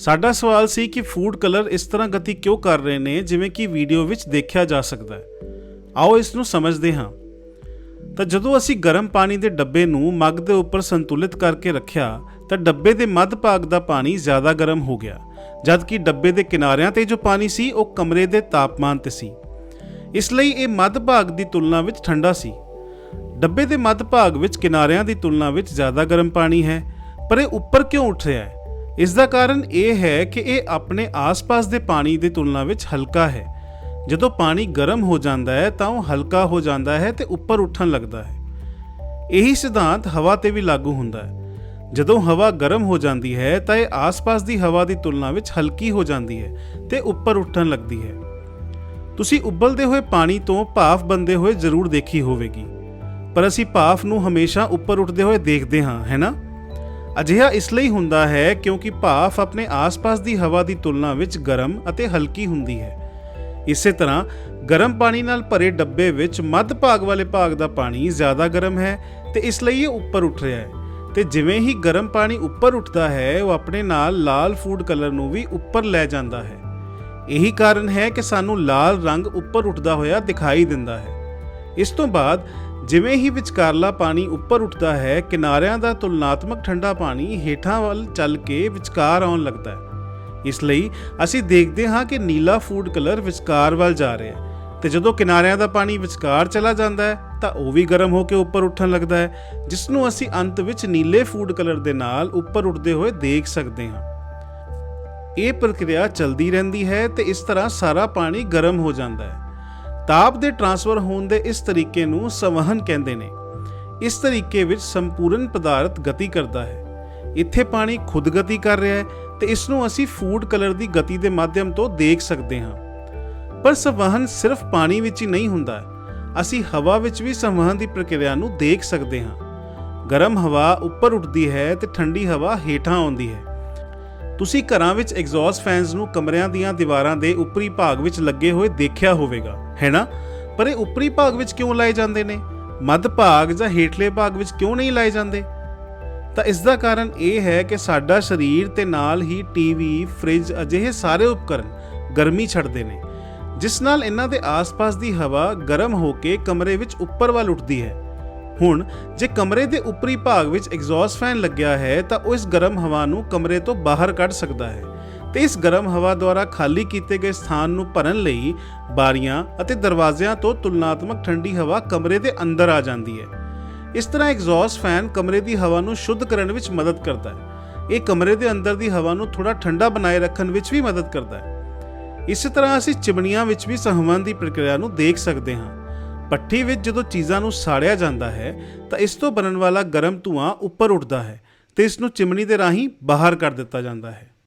ਸਾਡਾ ਸਵਾਲ ਸੀ ਕਿ ਫੂਡ ਕਲਰ ਇਸ ਤਰ੍ਹਾਂ ਗਤੀ ਕਿਉਂ ਕਰ ਰਹੇ ਨੇ, ਜਿਵੇਂ ਕਿ ਵੀਡੀਓ ਵਿੱਚ ਦੇਖਿਆ ਜਾ ਸਕਦਾ ਹੈ। ਆਓ ਇਸ ਨੂੰ ਸਮਝਦੇ ਹਾਂ। ਤਾਂ ਜਦੋਂ ਅਸੀਂ ਗਰਮ ਪਾਣੀ ਦੇ ਡੱਬੇ ਨੂੰ ਮੱਗ ਦੇ ਉੱਪਰ ਸੰਤੁਲਿਤ ਕਰਕੇ ਰੱਖਿਆ, ਤਾਂ ਡੱਬੇ ਦੇ ਮੱਧ ਭਾਗ ਦਾ ਪਾਣੀ ਜ਼ਿਆਦਾ ਗਰਮ ਹੋ ਗਿਆ, ਜਦਕਿ ਡੱਬੇ ਦੇ ਕਿਨਾਰਿਆਂ ਤੇ ਜੋ ਪਾਣੀ ਸੀ, ਉਹ ਕਮਰੇ ਦੇ ਤਾਪਮਾਨ ਤੇ ਸੀ। ਇਸ ਲਈ ਇਹ ਮੱਧ ਭਾਗ ਦੀ ਤੁਲਨਾ ਵਿੱਚ ਠੰਡਾ ਸੀ। ਡੱਬੇ ਦੇ ਮੱਧ ਭਾਗ ਵਿੱਚ ਕਿਨਾਰਿਆਂ ਦੀ ਤੁਲਨਾ ਵਿੱਚ ਜ਼ਿਆਦਾ ਗਰਮ ਪਾਣੀ ਹੈ, ਪਰ ਇਹ ਉੱਪਰ ਕਿਉਂ ਉੱਠ ਰਿਹਾ ਹੈ? ਇਸ ਦਾ ਕਾਰਨ ਇਹ ਹੈ ਕਿ ਇਹ ਆਪਣੇ ਆਸ-ਪਾਸ ਦੇ ਪਾਣੀ ਦੀ ਤੁਲਨਾ ਵਿੱਚ ਹਲਕਾ ਹੈ। ਜਦੋਂ ਪਾਣੀ ਗਰਮ ਹੋ ਜਾਂਦਾ ਹੈ, ਤਾਂ ਉਹ ਹਲਕਾ ਹੋ ਜਾਂਦਾ ਹੈ ਤੇ ਉੱਪਰ ਉੱਠਣ ਲੱਗਦਾ ਹੈ। ਇਹੀ ਸਿਧਾਂਤ ਹਵਾ ਤੇ ਵੀ ਲਾਗੂ ਹੁੰਦਾ ਹੈ। ਜਦੋਂ ਹਵਾ ਗਰਮ ਹੋ ਜਾਂਦੀ ਹੈ, ਤਾਂ ਇਹ ਆਸ-ਪਾਸ ਦੀ ਹਵਾ ਦੀ ਤੁਲਨਾ ਵਿੱਚ ਹਲਕੀ ਹੋ ਜਾਂਦੀ ਹੈ ਤੇ ਉੱਪਰ ਉੱਠਣ ਲੱਗਦੀ ਹੈ। ਤੁਸੀਂ ਉਬਲਦੇ ਹੋਏ ਪਾਣੀ ਤੋਂ ਭਾਫ਼ ਬੰਦੇ ਹੋਏ ਜ਼ਰੂਰ ਦੇਖੀ ਹੋਵੇਗੀ। ਪਰ ਅਸੀਂ ਭਾਫ਼ ਨੂੰ ਹਮੇਸ਼ਾ ਉੱਪਰ ਉੱਠਦੇ ਹੋਏ ਦੇਖਦੇ ਹਾਂ, ਹੈ ਨਾ? ਅਜਿਹਾ ਇਸ ਲਈ ਹੁੰਦਾ ਹੈ ਕਿਉਂਕਿ ਭਾਫ਼ ਆਪਣੇ ਆਸ-ਪਾਸ ਦੀ ਹਵਾ ਦੀ ਤੁਲਨਾ ਵਿੱਚ ਗਰਮ ਅਤੇ ਹਲਕੀ ਹੁੰਦੀ ਹੈ। ਇਸੇ ਤਰ੍ਹਾਂ ਗਰਮ ਪਾਣੀ ਨਾਲ ਭਰੇ ਡੱਬੇ ਵਿੱਚ ਮੱਧ ਭਾਗ ਵਾਲੇ ਭਾਗ ਦਾ ਪਾਣੀ ਜ਼ਿਆਦਾ ਗਰਮ ਹੈ ਤੇ ਇਸ ਲਈ ਇਹ ਉੱਪਰ ਉੱਠ ਰਿਹਾ ਹੈ। ਤੇ ਜਿਵੇਂ ਹੀ ਗਰਮ ਪਾਣੀ ਉੱਪਰ ਉੱਠਦਾ ਹੈ, ਉਹ ਆਪਣੇ ਨਾਲ ਲਾਲ ਫੂਡ ਕਲਰ ਨੂੰ ਵੀ ਉੱਪਰ ਲੈ ਜਾਂਦਾ ਹੈ। ਇਹੀ ਕਾਰਨ ਹੈ ਕਿ ਸਾਨੂੰ ਲਾਲ ਰੰਗ ਉੱਪਰ ਉੱਠਦਾ ਹੋਇਆ ਦਿਖਾਈ ਦਿੰਦਾ ਹੈ। ਇਸ ਤੋਂ ਬਾਅਦ ਜਿਵੇਂ ਹੀ ਵਿਚਕਾਰਲਾ ਪਾਣੀ ਉੱਪਰ ਉੱਠਦਾ ਹੈ, ਕਿਨਾਰਿਆਂ ਦਾ ਤੁਲਨਾਤਮਕ ਠੰਡਾ ਪਾਣੀ ਹੇਠਾਂ ਵੱਲ ਚੱਲ ਕੇ ਵਿਚਕਾਰ ਆਉਣ ਲੱਗਦਾ ਹੈ। ਇਸ ਲਈ ਅਸੀਂ ਦੇਖਦੇ ਹਾਂ ਕਿ ਨੀਲਾ ਫੂਡ ਕਲਰ ਵਿਚਕਾਰ ਵੱਲ ਜਾ ਰਿਹਾ ਹੈ ਤੇ ਜਦੋਂ ਕਿਨਾਰਿਆਂ ਦਾ ਪਾਣੀ ਵਿਚਕਾਰ ਚਲਾ ਜਾਂਦਾ ਹੈ, ਤਾਂ ਉਹ ਵੀ ਗਰਮ ਹੋ ਕੇ ਉੱਪਰ ਉੱਠਣ ਲੱਗਦਾ ਹੈ, ਜਿਸ ਨੂੰ ਅਸੀਂ ਅੰਤ ਵਿੱਚ ਨੀਲੇ ਫੂਡ ਕਲਰ ਦੇ ਨਾਲ ਉੱਪਰ ਉੱਠਦੇ ਹੋਏ ਦੇਖ ਸਕਦੇ ਹਾਂ। ਇਹ ਪ੍ਰਕਿਰਿਆ ਚਲਦੀ ਰਹਿੰਦੀ ਹੈ ਤੇ ਇਸ ਤਰ੍ਹਾਂ ਸਾਰਾ ਪਾਣੀ ਗਰਮ ਹੋ ਜਾਂਦਾ ਹੈ। ਤਾਪ ਦੇ ਟਰਾਂਸਫਰ ਹੋਣ ਦੇ ਇਸ ਤਰੀਕੇ ਨੂੰ ਸੰਵਹਨ ਕਹਿੰਦੇ ਨੇ। ਇਸ ਤਰੀਕੇ ਵਿੱਚ ਸੰਪੂਰਨ ਪਦਾਰਥ ਗਤੀ ਕਰਦਾ ਹੈ। ਇੱਥੇ ਪਾਣੀ ਖੁਦ ਗਤੀ ਕਰ ਰਿਹਾ ਹੈ ਤੇ ਇਸ ਨੂੰ ਅਸੀਂ ਫੂਡ ਕਲਰ ਦੀ ਗਤੀ ਦੇ ਮਾਧਿਅਮ ਤੋਂ ਦੇਖ ਸਕਦੇ ਹਾਂ। ਪਰ ਸੰਵਹਨ ਸਿਰਫ ਪਾਣੀ ਵਿੱਚ ਹੀ ਨਹੀਂ ਹੁੰਦਾ ਅਸੀਂ ਹਵਾ ਵਿੱਚ ਵੀ ਸੰਵਹਨ ਦੀ ਪ੍ਰਕਿਰਿਆ ਨੂੰ ਦੇਖ ਸਕਦੇ ਹਾਂ। ਗਰਮ ਹਵਾ ਉੱਪਰ ਉੱਠਦੀ ਹੈ ਤੇ ਠੰਡੀ ਹਵਾ ਹੇਠਾਂ ਆਉਂਦੀ ਹੈ। ਤੁਸੀਂ ਘਰਾਂ ਵਿੱਚ ਐਗਜ਼ੌਸਟ ਫੈਨਸ ਨੂੰ ਕਮਰਿਆਂ ਦੀਆਂ ਦੀਵਾਰਾਂ ਦੇ ਉੱਪਰੀ ਭਾਗ ਵਿੱਚ ਲੱਗੇ ਹੋਏ ਦੇਖਿਆ ਹੋਵੇਗਾ, ਹੈ ਨਾ? ਪਰ ਇਹ ਉੱਪਰੀ ਭਾਗ ਵਿੱਚ ਕਿਉਂ ਲਾਏ ਜਾਂਦੇ ਨੇ? ਮੱਧ ਭਾਗ ਜਾਂ ਹੇਠਲੇ ਭਾਗ ਵਿੱਚ ਕਿਉਂ ਨਹੀਂ ਲਾਏ ਜਾਂਦੇ? ਤਾਂ ਇਸ ਦਾ ਕਾਰਨ ਇਹ ਹੈ ਕਿ ਸਾਡਾ ਸਰੀਰ ਤੇ ਨਾਲ ਹੀ ਟੀਵੀ, ਫ੍ਰਿਜ ਅਜਿਹੇ ਸਾਰੇ ਉਪਕਰਨ ਗਰਮੀ ਛੱਡਦੇ ਨੇ, ਜਿਸ ਨਾਲ ਇਹਨਾਂ ਦੇ ਆਸ-ਪਾਸ ਦੀ ਹਵਾ ਗਰਮ ਹੋ ਕੇ ਕਮਰੇ ਵਿੱਚ ਉੱਪਰ ਵੱਲ ਉੱਠਦੀ ਹੈ। ਹੁਣ ਜੇ ਕਮਰੇ ਦੇ ਉੱਪਰੀ ਭਾਗ ਵਿੱਚ ਐਗਜ਼ੌਸਟ ਫੈਨ ਲੱਗਿਆ ਹੈ ਤਾਂ ਉਹ ਇਸ ਗਰਮ ਹਵਾ ਨੂੰ ਕਮਰੇ ਤੋਂ ਬਾਹਰ ਕੱਢ ਸਕਦਾ ਹੈ ਤੇ ਇਸ ਗਰਮ ਹਵਾ ਦੁਆਰਾ ਖਾਲੀ ਕੀਤੇ ਗਏ ਸਥਾਨ ਨੂੰ ਭਰਨ ਲਈ ਬਾਰੀਆਂ ਅਤੇ ਦਰਵਾਜ਼ਿਆਂ ਤੋਂ ਤੁਲਨਾਤਮਕ ਠੰਡੀ ਹਵਾ ਕਮਰੇ ਦੇ ਅੰਦਰ ਆ ਜਾਂਦੀ ਹੈ। ਇਸ ਤਰ੍ਹਾਂ ਐਗਜ਼ੌਸਟ ਫੈਨ ਕਮਰੇ ਦੀ ਹਵਾ ਨੂੰ ਸ਼ੁੱਧ ਕਰਨ ਵਿੱਚ ਮਦਦ ਕਰਦਾ ਹੈ। ਇਹ ਕਮਰੇ ਦੇ ਅੰਦਰ ਦੀ ਹਵਾ ਨੂੰ ਥੋੜਾ ਠੰਡਾ ਬਣਾਏ ਰੱਖਣ ਵਿੱਚ ਵੀ ਮਦਦ ਕਰਦਾ ਹੈ। ਇਸੇ ਤਰ੍ਹਾਂ ਅਸੀਂ ਚਿਮਨੀਆਂ ਵਿੱਚ ਵੀ ਸੰਵਹਨ ਦੀ ਪ੍ਰਕਿਰਿਆ ਨੂੰ ਦੇਖ ਸਕਦੇ ਹਾਂ। ਪੱਠੀ ਵਿੱਚ ਜਦੋਂ ਚੀਜ਼ਾਂ ਨੂੰ ਸਾੜਿਆ ਜਾਂਦਾ ਹੈ, ਤਾਂ ਇਸ ਤੋਂ ਬਣਨ ਵਾਲਾ ਗਰਮ ਧੂਆਂ ਉੱਪਰ ਉੱਠਦਾ ਹੈ ਤੇ ਇਸ ਨੂੰ ਚਿਮਨੀ ਦੇ ਰਾਹੀਂ ਬਾਹਰ ਕਰ ਦਿੱਤਾ ਜਾਂਦਾ ਹੈ।